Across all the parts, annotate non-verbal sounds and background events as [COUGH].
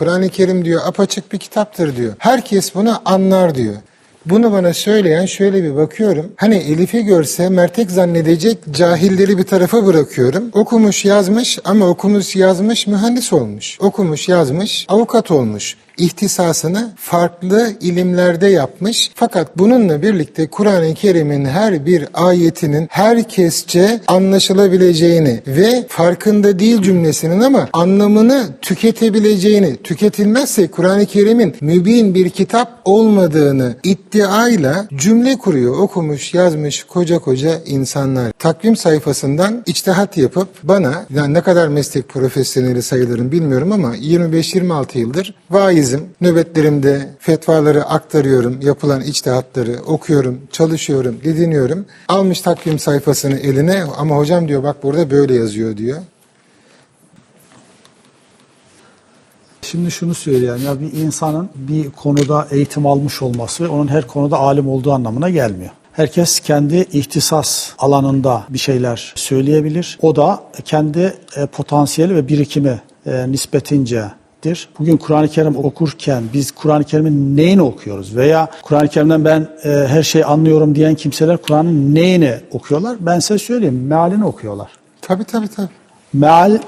Kur'an-ı Kerim diyor apaçık bir kitaptır diyor. Herkes bunu anlar diyor. Bunu bana söyleyen şöyle bir bakıyorum. Hani Elif'i görse mertek zannedecek cahilleri bir tarafa bırakıyorum. Okumuş yazmış ama okumuş yazmış mühendis olmuş. Okumuş yazmış avukat olmuş. İhtisasını farklı ilimlerde yapmış. Fakat bununla birlikte Kur'an-ı Kerim'in her bir ayetinin herkesçe anlaşılabileceğini ve farkında değil cümlesinin ama anlamını tüketebileceğini, tüketilmezse Kur'an-ı Kerim'in mübin bir kitap olmadığını iddiayla cümle kuruyor. Okumuş, yazmış koca koca insanlar. Takvim sayfasından içtihat yapıp bana yani ne kadar meslek profesyoneli sayılırım bilmiyorum ama 25-26 yıldır vaizim. Nöbetlerimde fetvaları aktarıyorum. Yapılan içtihatları okuyorum, çalışıyorum, didiniyorum. Almış takvim sayfasını eline ama hocam diyor bak burada böyle yazıyor diyor. Şimdi şunu söyleyeyim ya bir insanın bir konuda eğitim almış olması onun her konuda alim olduğu anlamına gelmiyor. Herkes kendi ihtisas alanında bir şeyler söyleyebilir. O da kendi e, potansiyeli ve birikimi e, nispetincedir. Bugün Kur'an-ı Kerim okurken biz Kur'an-ı Kerim'in neyini okuyoruz veya Kur'an-ı Kerim'den ben e, her şeyi anlıyorum diyen kimseler Kur'an'ın neyini okuyorlar? Ben size söyleyeyim mealini okuyorlar. Tabii tabii tabii. Meal,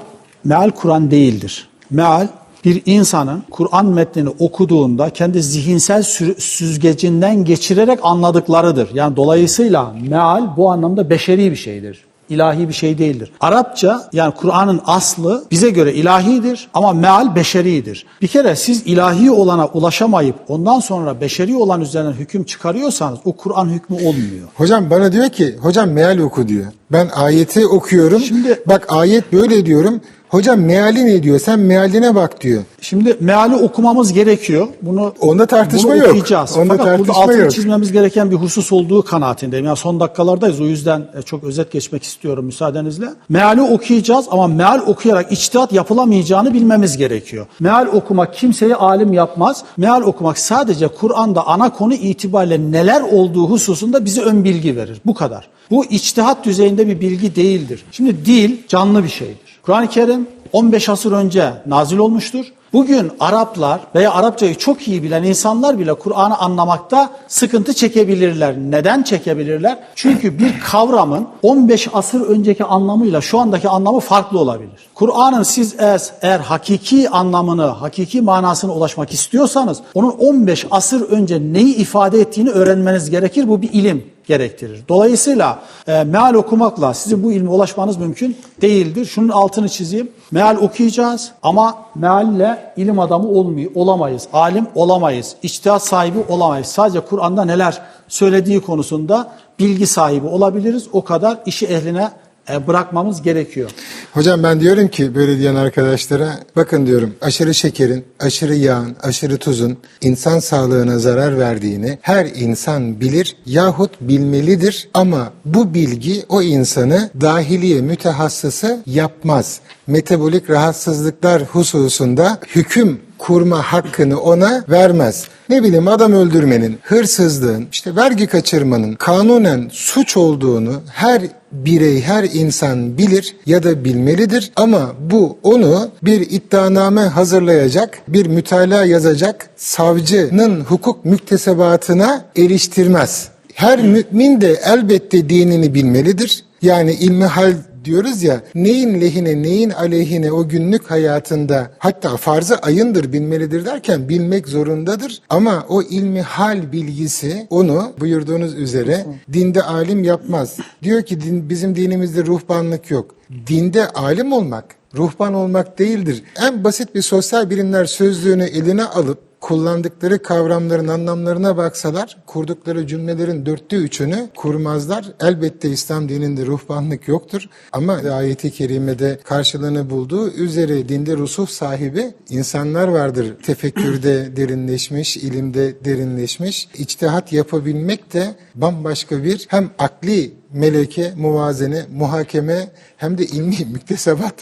meal Kur'an değildir. Meal bir insanın Kur'an metnini okuduğunda kendi zihinsel sü- süzgecinden geçirerek anladıklarıdır. Yani dolayısıyla meal bu anlamda beşeri bir şeydir. İlahi bir şey değildir. Arapça yani Kur'an'ın aslı bize göre ilahidir ama meal beşeridir. Bir kere siz ilahi olana ulaşamayıp ondan sonra beşeri olan üzerinden hüküm çıkarıyorsanız o Kur'an hükmü olmuyor. Hocam bana diyor ki hocam meal oku diyor. Ben ayeti okuyorum. Şimdi- bak ayet böyle diyorum. Hocam meali ne diyor? Sen mealine bak diyor. Şimdi meali okumamız gerekiyor. Bunu Onda tartışma bunu yok. okuyacağız. Onda Fakat burada tartışma altını yok. çizmemiz gereken bir husus olduğu kanaatindeyim. Yani son dakikalardayız. O yüzden e, çok özet geçmek istiyorum müsaadenizle. Meali okuyacağız ama meal okuyarak içtihat yapılamayacağını bilmemiz gerekiyor. Meal okumak kimseyi alim yapmaz. Meal okumak sadece Kur'an'da ana konu itibariyle neler olduğu hususunda bize ön bilgi verir. Bu kadar. Bu içtihat düzeyinde bir bilgi değildir. Şimdi dil canlı bir şeydir. Kur'an-ı Kerim 15 asır önce nazil olmuştur. Bugün Araplar veya Arapçayı çok iyi bilen insanlar bile Kur'an'ı anlamakta sıkıntı çekebilirler. Neden çekebilirler? Çünkü bir kavramın 15 asır önceki anlamıyla şu andaki anlamı farklı olabilir. Kur'an'ın siz eğer hakiki anlamını, hakiki manasına ulaşmak istiyorsanız onun 15 asır önce neyi ifade ettiğini öğrenmeniz gerekir. Bu bir ilim gerektirir. Dolayısıyla e, meal okumakla sizin bu ilme ulaşmanız mümkün değildir. Şunun altını çizeyim. Meal okuyacağız ama mealle ilim adamı olmuyor, olamayız. Alim olamayız. İçtihat sahibi olamayız. Sadece Kur'an'da neler söylediği konusunda bilgi sahibi olabiliriz. O kadar işi ehline e, bırakmamız gerekiyor. Hocam ben diyorum ki böyle diyen arkadaşlara bakın diyorum aşırı şekerin, aşırı yağın, aşırı tuzun insan sağlığına zarar verdiğini her insan bilir yahut bilmelidir ama bu bilgi o insanı dahiliye mütehassısı yapmaz. Metabolik rahatsızlıklar hususunda hüküm kurma hakkını ona vermez. Ne bileyim adam öldürmenin, hırsızlığın, işte vergi kaçırmanın kanunen suç olduğunu her birey, her insan bilir ya da bilmelidir ama bu onu bir iddianame hazırlayacak, bir mütalaa yazacak savcının hukuk müktesebatına eriştirmez. Her mümin de elbette dinini bilmelidir. Yani ilmihal diyoruz ya neyin lehine neyin aleyhine o günlük hayatında hatta farzı ayındır bilmelidir derken bilmek zorundadır ama o ilmi hal bilgisi onu buyurduğunuz üzere dinde alim yapmaz. Diyor ki din, bizim dinimizde ruhbanlık yok. Dinde alim olmak ruhban olmak değildir. En basit bir sosyal bilimler sözlüğünü eline alıp kullandıkları kavramların anlamlarına baksalar kurdukları cümlelerin dörtte üçünü kurmazlar. Elbette İslam dininde ruhbanlık yoktur ama ayeti kerimede karşılığını bulduğu üzere dinde rusuh sahibi insanlar vardır. Tefekkürde [CLEARS THROAT] derinleşmiş, ilimde derinleşmiş. İçtihat yapabilmek de bambaşka bir hem akli meleke, muvazene, muhakeme hem de ilmi [LAUGHS] müktesebat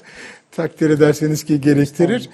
takdir ederseniz ki gerektirir.